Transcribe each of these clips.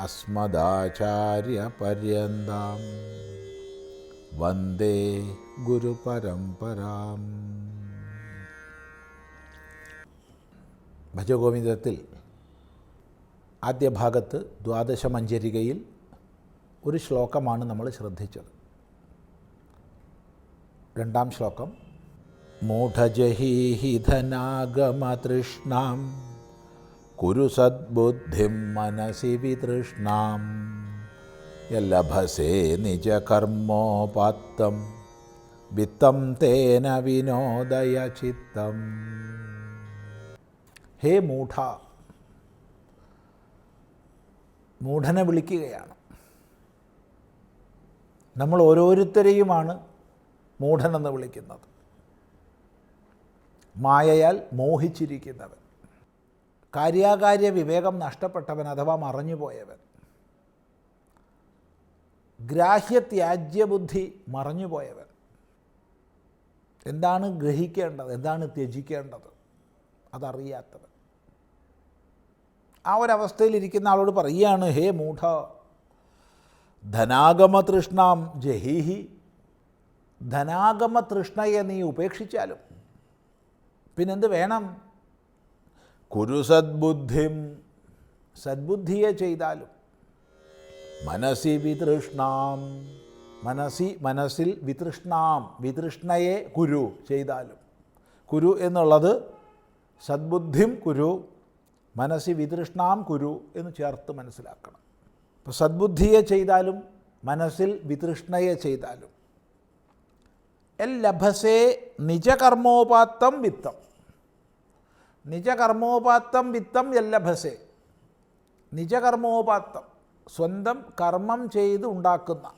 अस्मदाचार्यपर्यन्तां വന്ദേ ഗുരുപരമ്പരാം ഭജഗോവിന്ദത്തിൽ ആദ്യ ഭാഗത്ത് ദ്വാദശമഞ്ജരികയിൽ ഒരു ശ്ലോകമാണ് നമ്മൾ ശ്രദ്ധിച്ചത് രണ്ടാം ശ്ലോകം മൂഢജഹീഹിധനാഗമതൃഷ്ണാം കുരു സദ്ബുദ്ധിം മനസി വിതൃഷ്ണാം യല്ലഭസേ നിജകർമ്മോപാത്തം വിത്തം തേന വിനോദയ ചിത്തം. ഹേ മൂഢ മൂഢനെ വിളിക്കുകയാണ്. നമ്മൾ ഓരോരുത്തരെയുമാണ് മൂഢനെന്ന് വിളിക്കുന്നത്. മായയാൽ മോഹിച്ചിരിക്കുന്നവൻ. കാര്യാകാര്യ വിവേകം നഷ്ടപ്പെട്ടവൻ അഥവാ മറഞ്ഞുപോയവൻ. ഗ്രാഹ്യത്യാജ്യബുദ്ധി മറഞ്ഞുപോയവൻ. എന്താണ് ഗ്രഹിക്കേണ്ടത്? എന്താണ് ത്യജിക്കേണ്ടത്? അതറിയാത്തവൻ. ആ ഒരവസ്ഥയിലിരിക്കുന്ന ആളോട് പറയുകയാണ് ഹേ മൂഢ ധനാഗമതൃഷ്ണാം ജഹീഹി. ധനാഗമതൃഷ്ണയെ നീ ഉപേക്ഷിച്ചാലും പിന്നെന്ത് വേണം? കുരു സദ്ബുദ്ധിം സദ്ബുദ്ധിയെ ചെയ്താലും മനസ്സി വിതൃഷ്ണാം മനസ്സി മനസ്സിൽ വിതൃഷ്ണാം വിതൃഷ്ണയെ കുരു ചെയ്താലും. കുരു എന്നുള്ളത് സദ്ബുദ്ധിം കുരു മനസ്സി വിതൃഷ്ണാം കുരു എന്ന് ചേർത്ത് മനസ്സിലാക്കണം. ഇപ്പോൾ സദ്ബുദ്ധിയെ ചെയ്താലും മനസ്സിൽ വിതൃഷ്ണയെ ചെയ്താലും. എൽ ലഭസേ നിജകർമ്മോപാത്തം വിത്തം. നിജകർമ്മോപാത്തം വിത്തം എൽ ലഭസേ. നിജകർമ്മോപാത്തം സ്വന്തം കർമ്മം ചെയ്ത് ഉണ്ടാക്കുന്ന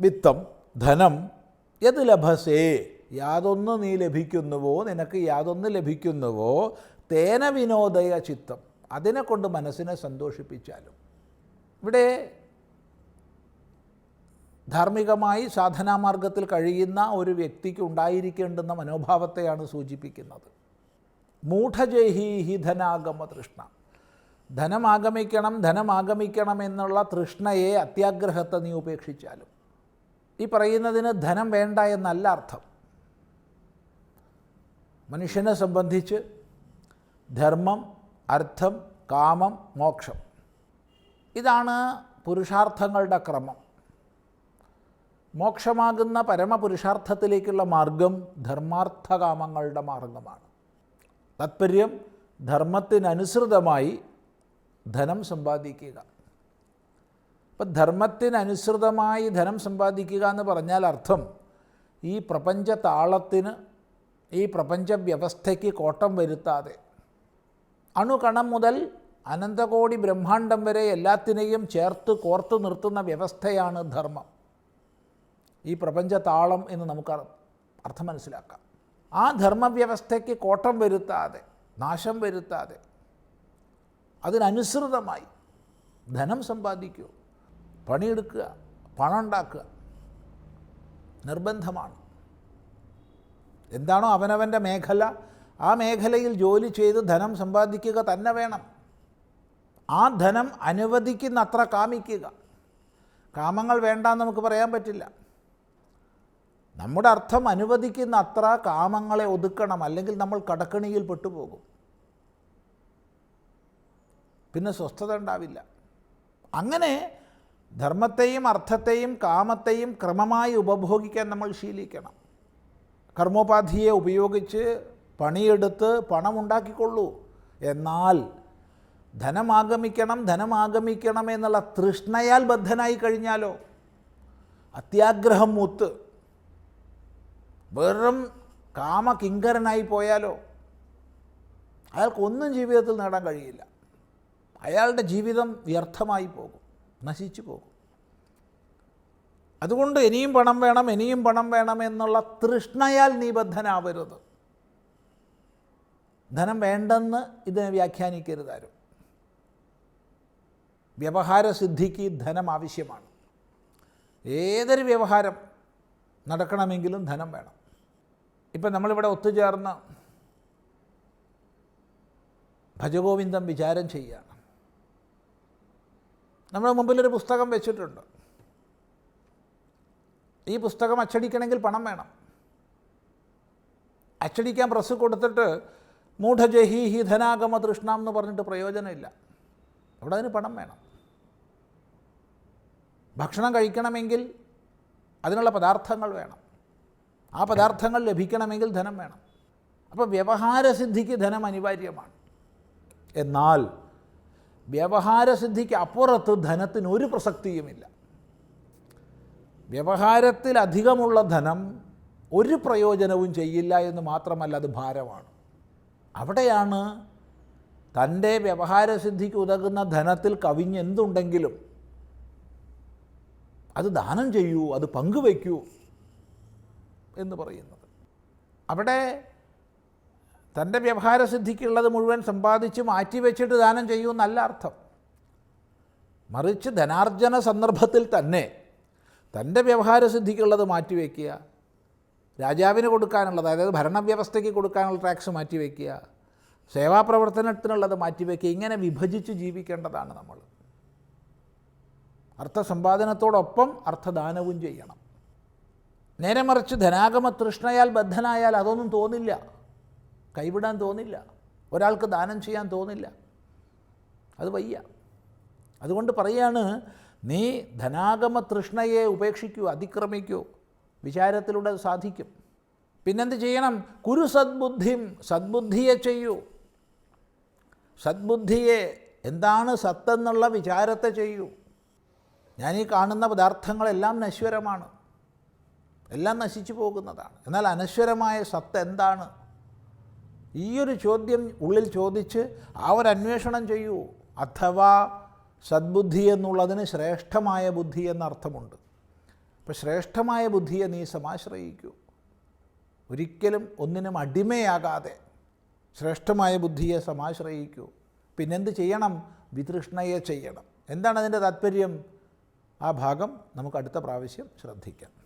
വിത്തം ധനം യത് ലഭസേ. യാതൊന്ന് നീ ലഭിക്കുന്നുവോ? നിനക്ക് യാതൊന്ന് ലഭിക്കുന്നുവോ? തേന വിനോദയ ചിത്തം. അതിനെ കൊണ്ട് മനസ്സിനെ സന്തോഷിപ്പിച്ചാലും. ഇവിടെ ധാർമ്മികമായി സാധനാമാർഗത്തിൽ കഴിയുന്ന ഒരു വ്യക്തിക്ക് ഉണ്ടായിരിക്കേണ്ടുന്ന മനോഭാവത്തെയാണ് സൂചിപ്പിക്കുന്നത്. മൂഢജഹീഹി ധനാഗമ തൃഷ്ണ. ധനമാഗമിക്കണം ധനമാഗമിക്കണം എന്നുള്ള തൃഷ്ണയെ അത്യാഗ്രഹത്തെ നീ ഉപേക്ഷിച്ചാലും. ഈ പറയുന്നതിന് ധനം വേണ്ട എന്നല്ല അർത്ഥം. മനുഷ്യനെ സംബന്ധിച്ച് ധർമ്മം അർത്ഥം കാമം മോക്ഷം. ഇതാണ് പുരുഷാർത്ഥങ്ങളുടെ ക്രമം. മോക്ഷമാകുന്ന പരമപുരുഷാർത്ഥത്തിലേക്കുള്ള മാർഗം ധർമാർത്ഥകാമങ്ങളുടെ മാർഗമാണ്. താത്പര്യം ധർമ്മത്തിനനുസൃതമായി ധനം സമ്പാദിക്കുക. അപ്പം ധർമ്മത്തിനനുസൃതമായി ധനം സമ്പാദിക്കുക എന്ന് പറഞ്ഞാൽ അർത്ഥം ഈ പ്രപഞ്ച താളത്തിന് ഈ പ്രപഞ്ച വ്യവസ്ഥയ്ക്ക് കോട്ടം വരുത്താതെ. അണുകണം മുതൽ അനന്തകോടി ബ്രഹ്മാണ്ടം വരെ എല്ലാത്തിനെയും ചേർത്ത് കോർത്ത് നിർത്തുന്ന വ്യവസ്ഥയാണ് ധർമ്മം. ഈ പ്രപഞ്ച താളം എന്ന് നമുക്ക് അർത്ഥം മനസ്സിലാക്കാം. ആ ധർമ്മവ്യവസ്ഥയ്ക്ക് കോട്ടം വരുത്താതെ നാശം വരുത്താതെ അതിനനുസൃതമായി ധനം സമ്പാദിക്കൂ പണിയെടുക്കുക പണം ഉണ്ടാക്കുക നിർബന്ധമാണ്. എന്താണോ അവനവന്റെ മേഖല ആ മേഖലയിൽ ജോലി ചെയ്ത് ധനം സമ്പാദിക്കുക തന്നെ വേണം. ആ ധനം അനുവദിക്കുന്നത്ര കാമിക്കുക. കാമങ്ങൾ വേണ്ട നമുക്ക് പറയാൻ പറ്റില്ല. നമ്മുടെ അർത്ഥം അനുവദിക്കുന്ന അത്ര കാമങ്ങളെ ഒതുക്കണം. അല്ലെങ്കിൽ നമ്മൾ കടക്കണിയിൽ പെട്ടുപോകും. പിന്നെ സ്വസ്ഥത ഉണ്ടാവില്ല. അങ്ങനെ ധർമ്മത്തെയും അർത്ഥത്തെയും കാമത്തെയും ക്രമമായി ഉപഭോഗിക്കാൻ നമ്മൾ ശീലിക്കണം. കർമ്മോപാധിയെ ഉപയോഗിച്ച് പണിയെടുത്ത് പണം ഉണ്ടാക്കിക്കൊള്ളൂ. എന്നാൽ ധനമാഗമിക്കണം ധനമാഗമിക്കണം എന്നുള്ള തൃഷ്ണയാൽ ബദ്ധനായി കഴിഞ്ഞാലോ? അത്യാഗ്രഹം മൂത്ത്. വെറും കാമകിങ്കരനായി പോയാലോ? അയാൾക്കൊന്നും ജീവിതത്തിൽ നേടാൻ കഴിയില്ല. അയാളുടെ ജീവിതം വ്യർത്ഥമായി പോകും നശിച്ചു പോകും. അതുകൊണ്ട് ഇനിയും പണം വേണം ഇനിയും പണം വേണം എന്നുള്ള തൃഷ്ണയാൽ നിബദ്ധനാവരുത്. ധനം വേണ്ടെന്ന് ഇതിനെ വ്യാഖ്യാനിക്കരുതാരും വ്യവഹാരസിദ്ധിക്ക് ധനം ആവശ്യമാണ്. ഏതൊരു വ്യവഹാരം നടക്കണമെങ്കിലും ധനം വേണം. ഇപ്പം നമ്മളിവിടെ ഒത്തുചേർന്ന് ഭജഗോവിന്ദം വിചാരം ചെയ്യുകയാണ് നമ്മുടെ മുമ്പിലൊരു പുസ്തകം വെച്ചിട്ടുണ്ട്. ഈ പുസ്തകം അച്ചടിക്കണമെങ്കിൽ പണം വേണം. അച്ചടിക്കാൻ പ്രസ് കൊടുത്തിട്ട് മൂഢജഹി ഹി ധനാഗമ തൃഷ്ണ എന്ന് പറഞ്ഞിട്ട് പ്രയോജനമില്ല. അവിടെ അതിന് പണം വേണം. ഭക്ഷണം കഴിക്കണമെങ്കിൽ അതിനുള്ള പദാർത്ഥങ്ങൾ വേണം. ആ പദാർത്ഥങ്ങൾ ലഭിക്കണമെങ്കിൽ ധനം വേണം. അപ്പോൾ വ്യവഹാരസിദ്ധിക്ക് ധനം അനിവാര്യമാണ്. എന്നാൽ വ്യവഹാരസിദ്ധിക്ക് അപ്പുറത്ത് ധനത്തിന് ഒരു പ്രസക്തിയുമില്ല. വ്യവഹാരത്തിൽ അധികമുള്ള ധനം ഒരു പ്രയോജനവും ചെയ്യില്ല എന്ന് മാത്രമല്ല അത് ഭാരമാണ്. അവിടെയാണ് തന്റെ വ്യവഹാരസിദ്ധിക്ക് ഉതകുന്ന ധനത്തിൽ കവിഞ്ഞെന്തുണ്ടെങ്കിലും അത് ദാനം ചെയ്യൂ അത് പങ്കുവയ്ക്കൂ എന്ന് പറയുന്നത്. അവിടെ തന്റെ വ്യവഹാരസിദ്ധിക്കുള്ളത് മുഴുവൻ സമ്പാദിച്ച് മാറ്റിവെച്ചിട്ട് ദാനം ചെയ്യൂ എന്നല്ല അർത്ഥം. മറിച്ച് ധനാർജന സന്ദർഭത്തിൽ തന്നെ തന്റെ വ്യവഹാരസിദ്ധിക്കുള്ളത് മാറ്റിവെക്കുക രാജാവിന് കൊടുക്കാനുള്ളത് അതായത് ഭരണവ്യവസ്ഥയ്ക്ക് കൊടുക്കാനുള്ള ടാക്സ് മാറ്റിവെക്കുക സേവാപ്രവർത്തനത്തിനുള്ളത് മാറ്റിവെക്കുക ഇങ്ങനെ വിഭജിച്ച് ജീവിക്കേണ്ടതാണ് നമ്മൾ. അർത്ഥസമ്പാദനത്തോടൊപ്പം അർത്ഥദാനവും ചെയ്യണം. നേരെ മറിച്ച് ധനാഗമ തൃഷ്ണയാൽ ബദ്ധനായാൽ അതൊന്നും തോന്നില്ല. കൈവിടാൻ തോന്നില്ല. ഒരാൾക്ക് ദാനം ചെയ്യാൻ തോന്നില്ല. അത് വയ്യ. അതുകൊണ്ട് പറയാണ് നീ ധനാഗമ തൃഷ്ണയെ ഉപേക്ഷിക്കൂ അതിക്രമിക്കൂ. വിചാരത്തിലൂടെ സാധിക്കും. പിന്നെന്ത് ചെയ്യണം? കുരു സദ്ബുദ്ധിം സദ്ബുദ്ധിയെ ചെയ്യൂ. സദ്ബുദ്ധിയെ എന്താണ് സത്തെന്നുള്ള വിചാരത്തെ ചെയ്യൂ. ഞാൻ ഈ കാണുന്ന പദാർത്ഥങ്ങളെല്ലാം നശ്വരമാണ്. എല്ലാം നശിച്ചു പോകുന്നതാണ്. എന്നാൽ അനശ്വരമായ സത്ത് എന്താണ്? ഈ ഒരു ചോദ്യം ഉള്ളിൽ ചോദിച്ച് ആ അന്വേഷണം ചെയ്യൂ. അഥവാ സദ്ബുദ്ധി എന്നുള്ളതിന് ശ്രേഷ്ഠമായ ബുദ്ധി എന്നർത്ഥമുണ്ട് അപ്പോൾ ശ്രേഷ്ഠമായ ബുദ്ധിയെ നീ സമാശ്രയിക്കൂ. ഒരിക്കലും ഒന്നിനും അടിമയാകാതെ ശ്രേഷ്ഠമായ ബുദ്ധിയെ സമാശ്രയിക്കൂ. പിന്നെന്ത് ചെയ്യണം? വിതൃഷ്ണയെ ചെയ്യണം. എന്താണ് അതിന്റെ താത്പര്യം? ആ ഭാഗം നമുക്ക് അടുത്ത പ്രാവശ്യം ശ്രദ്ധിക്കാം.